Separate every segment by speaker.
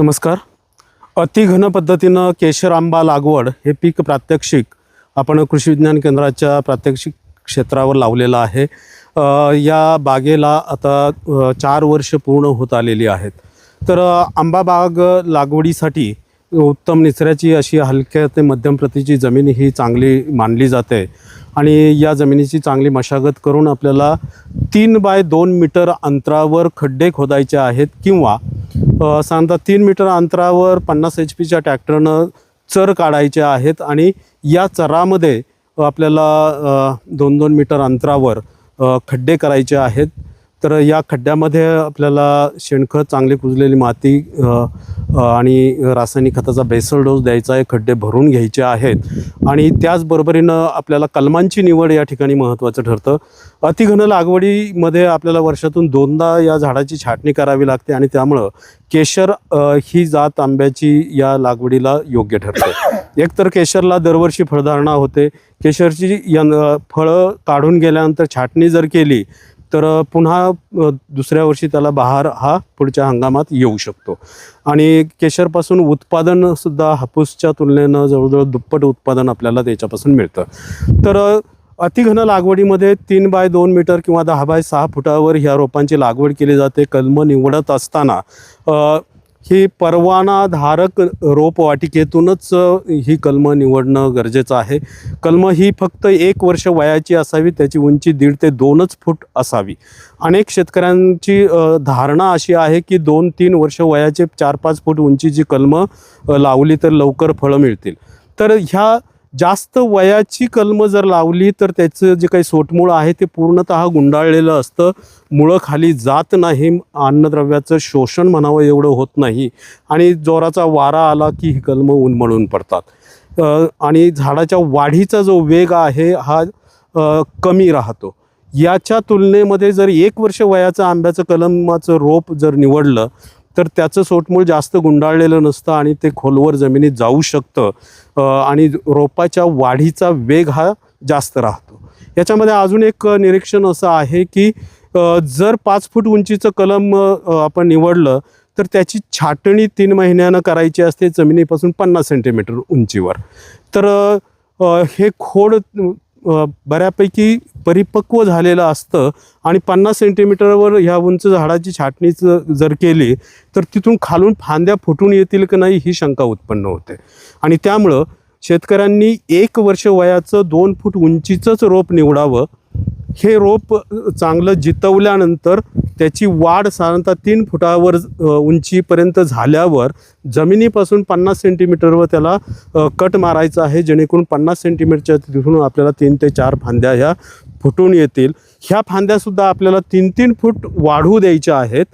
Speaker 1: नमस्कार. अतिघन पद्धतीनं केशर आंबा लागवड हे पीक प्रात्यक्षिक आपण कृषी विज्ञान केंद्राच्या प्रात्यक्षिक क्षेत्रावर लावलेलं आहे. या बागेला आता चार वर्ष पूर्ण होत आलेली आहेत. तर आंबा बाग लागवडीसाठी उत्तम निचऱ्याची अशी हलक्या ते मध्यम प्रतीची जमीन ही चांगली मानली जाते. आणि या जमिनीची चांगली मशागत करून आपल्याला तीन बाय दोन मीटर अंतरावर खड्डे खोदायचे आहेत किंवा साधारणतः तीन मीटर अंतरावर पन्नास एच पीच्या ट्रॅक्टरनं चर काढायचे आहेत आणि या चरामध्ये आपल्याला दोन दोन मीटर अंतरावर खड्डे करायचे आहेत. तर या खड्ड्यामध्ये आपल्याला शेणखत चांगली कुजलेली माती आणि रासायनिक खताचा बेसल डोस द्यायचा आहे खड्डे भरून घ्यायचे आहेत. आणि त्याचबरोबरीनं आपल्याला कलमांची निवड या ठिकाणी महत्त्वाचं ठरतं. अतिघन लागवडीमध्ये आपल्याला वर्षातून दोनदा या झाडाची छाटणी करावी लागते आणि त्यामुळं केशर ही जात आंब्याची या लागवडीला योग्य ठरते. एकतर केशरला दरवर्षी फळधारणा होते. केशरची यं फळं काढून गेल्यानंतर छाटणी जर केली तर पुन्हा दुसऱ्या वर्षी त्याला बहार हा पुढच्या हंगामात येऊ शकतो. आणि केशरपासून उत्पादनसुद्धा हापूसच्या तुलनेनं जवळजवळ दुप्पट उत्पादन आपल्याला त्याच्यापासून मिळतं. तर अतिघन लागवडीमध्ये तीन बाय दोन मीटर किंवा दहा बाय सहा फुटावर ह्या रोपांची लागवड केली जाते. कलम निवडत असताना ही परवानाधारक रोपवाटिकेतूनच ही कलमं निवडणं गरजेचं आहे. कलमं ही फक्त एक वर्ष वयाची असावी त्याची उंची दीड ते दोनच फूट असावी. अनेक शेतकऱ्यांची धारणा अशी आहे की दोन तीन वर्ष वयाचे चार पाच फूट उंचीची कलमं लावली तर लवकर फळं मिळतील. तर ह्या जास्त वयाची कलमं जर लावली तर त्याचं जे काही सोटमूळ आहे ते पूर्णतः गुंडाळलेलं असतं. मुळं खाली जात नाही. अन्नद्रव्याचं शोषण म्हणावं एवढं होत नाही. आणि जोराचा वारा आला की ही कलमं उन्मळून पडतात. आणि झाडाच्या वाढीचा जो वेग आहे हा कमी राहतो. याच्या तुलनेमध्ये जर एक वर्ष वयाचं आंब्याचं कलमाचं रोप जर निवडलं तर त्याचं सोटमूळ जास्त गुंडाळलेलं नसतं आणि ते खोलवर जमिनीत जाऊ शकतं. आणि रोपाच्या वाढीचा वेग हा जास्त राहतो. याच्यामध्ये अजून एक निरीक्षण असं आहे की जर पाच फूट उंचीचं कलम आपण निवडलं तर त्याची छाटणी तीन महिन्यानं करायची असते जमिनीपासून पन्नास सेंटीमीटर उंचीवर. तर हे खोड बऱ्यापैकी परिपक्व झालेलं असतं आणि पन्नास सेंटीमीटरवर ह्या उंच झाडाची छाटणीच जर केली तर तिथून खालून फांद्या फुटून येतील की नाही ही शंका उत्पन्न होते. आणि त्यामुळं शेतकऱ्यांनी एक वर्ष वयाचं दोन फूट उंचीचंच रोप निवडावं. हे रोप चांगलं जितवल्यानंतर त्याची वाढ साधारणतः तीन फुटावर उंचीपर्यंत झाल्यावर जमिनीपासून पन्नास सेंटीमीटरवर त्याला कट मारायचा आहे जेणेकरून पन्नास सेंटीमीटरच्या तिथून आपल्याला तीन ते चार फांद्या ह्या फुटून येतील. ह्या फांद्यासुद्धा आपल्याला तीन तीन फूट वाढू द्यायच्या आहेत.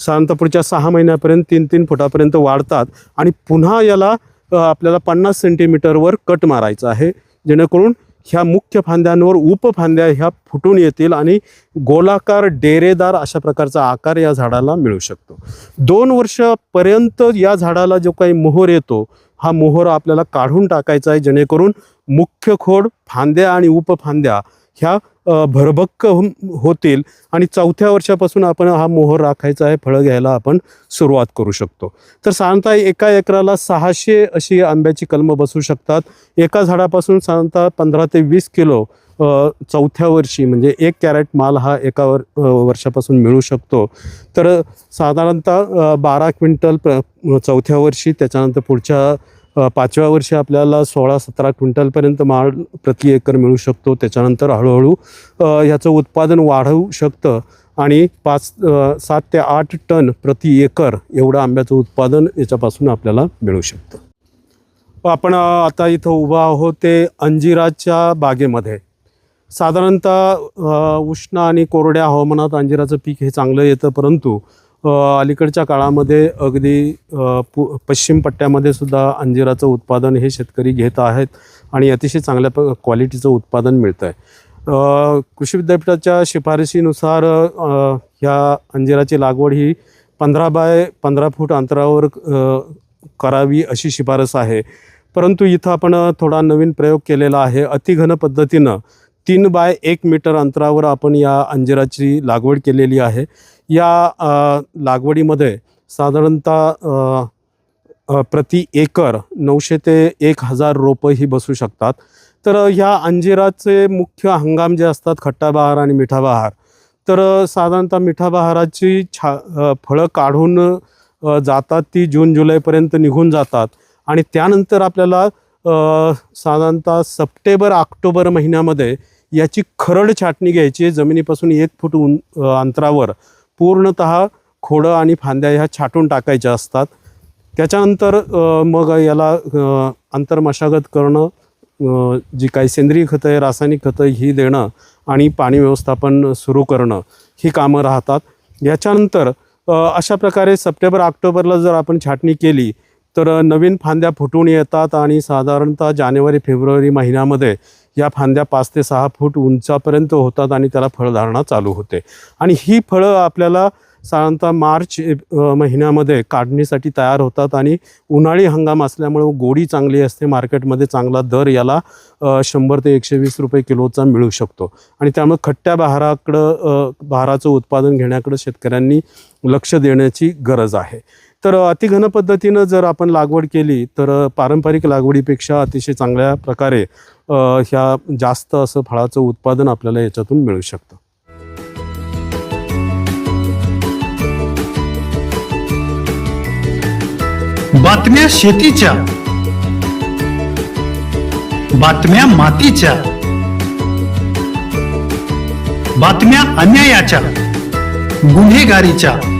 Speaker 1: साधारणतः पुढच्या सहा महिन्यापर्यंत तीन तीन फुटापर्यंत वाढतात आणि पुन्हा याला आपल्याला पन्नास सेंटीमीटरवर कट मारायचा आहे. जेणेकरून ह्या मुख्य फांद्यांवर उपफांद्या ह्या फुटून येतील आणि गोलाकार डेरेदार अशा प्रकारचा आकार या झाडाला मिळू शकतो. दोन वर्षापर्यंत या झाडाला जो काही मोहर येतो हा मोहर आपल्याला काढून टाकायचा आहे. जेणेकरून मुख्य खोड फांद्या आणि उपफांद्या ह्या भरभक्क होऊन- होतील आणि चौथ्या वर्षापासून आपण हा मोहर राखायचा आहे फळं घ्यायला आपण सुरुवात करू शकतो. तर साधारणतः एका एकराला सहाशे अशी आंब्याची कलमं बसू शकतात. एका झाडापासून साधारणतः पंधरा ते वीस किलो चौथ्या वर्षी म्हणजे एक कॅरेट माल हा एका वर वर्षापासून मिळू शकतो. तर साधारणतः बारा क्विंटल प्र चौथ्या वर्षी त्याच्यानंतर पुढच्या पाचव्या वर्षी आपल्याला सोळा सतरा क्विंटलपर्यंत माल प्रति एकर मिळू शकतो. त्याच्यानंतर हळूहळू ह्याचं उत्पादन वाढवू शकतं. आणि पाच सात ते आठ टन प्रति एकर एवढं आंब्याचं उत्पादन याच्यापासून आपल्याला मिळू शकतं. आपण आता इथं उभा आहोत ते अंजिराच्या बागेमध्ये. साधारणतः उष्ण आणि कोरड्या हवामानात अंजिराचं पीक हे चांगलं येतं परंतु अलीकडच्या काळामध्ये अगदी पु पश्चिम पट्ट्यामध्ये सुद्धा अंजिराचं उत्पादन हे शेतकरी घेत आहेत आणि अतिशय चांगल्या प क्वालिटीचं उत्पादन मिळतं आहे कृषी विद्यापीठाच्या शिफारशीनुसार ह्या अंजिराची लागवड ही पंधरा बाय पंधरा फूट अंतरावर करावी अशी शिफारस आहे. परंतु इथं आपण थोडा नवीन प्रयोग केलेला आहे. अतिघन पद्धतीनं तीन बाय एक मीटर अंतरावर आपण या अंजिराची लागवड केलेली आहे. या लागवडीमध्ये साधारणतः प्रति एकर नऊशे ते एक हजार रोपं ही बसू शकतात. तर ह्या अंजिराचे मुख्य हंगाम जे असतात खट्टाबहार आणि मिठाबहार तर साधारणतः मिठाबहाराची छा फळं काढून जातात ती जून जुलैपर्यंत निघून जातात आणि त्यानंतर आपल्याला साधारणतः सप्टेंबर ऑक्टोबर महिन्यामध्ये याची खरड छाटणी घ्यायची आहे. जमिनीपासून एक फूट उं अंतरावर. पूर्णत खोडं आणि फांद्या ह्या छाटून टाकायच्या असतात. त्याच्यानंतर मग याला आंतरमशागत करणं जी काही सेंद्रिय खतं आहे रासायनिक खतं ही देणं आणि पाणी व्यवस्थापन सुरू करणं ही कामं राहतात. याच्यानंतर अशा प्रकारे सप्टेंबर ऑक्टोबरला जर आपण छाटणी केली तर नवीन फांद्या फुटून येतात आणि साधारणतः जानेवारी फेब्रुवारी महिन्यामध्ये या फांद्या पाच ते सहा फूट उंचापर्यंत होतात आणि त्याला फळधारणा चालू होते. आणि ही फळं आपल्याला साधारणतः मार्च महिन्यामध्ये काढणीसाठी तयार होतात आणि उन्हाळी हंगाम असल्यामुळे गोडी चांगली असते. मार्केटमध्ये चांगला दर याला शंभर ते एकशे वीस रुपये किलोचा मिळू शकतो. आणि त्यामुळे खट्ट्या बहाराकडं बहाराचं उत्पादन घेण्याकडं शेतकऱ्यांनी लक्ष देण्याची गरज आहे. तर अतिघन पद्धतीनं जर आपण लागवड केली तर पारंपरिक लागवडीपेक्षा अतिशय चांगल्या प्रकारे ह्या जास्त असं फळाचं उत्पादन आपल्याला याच्यातून मिळू शकतं.
Speaker 2: बातम्या शेतीच्या. बातम्या मातीच्या. बातम्या अन्यायाच्या. गुन्हेगारीच्या.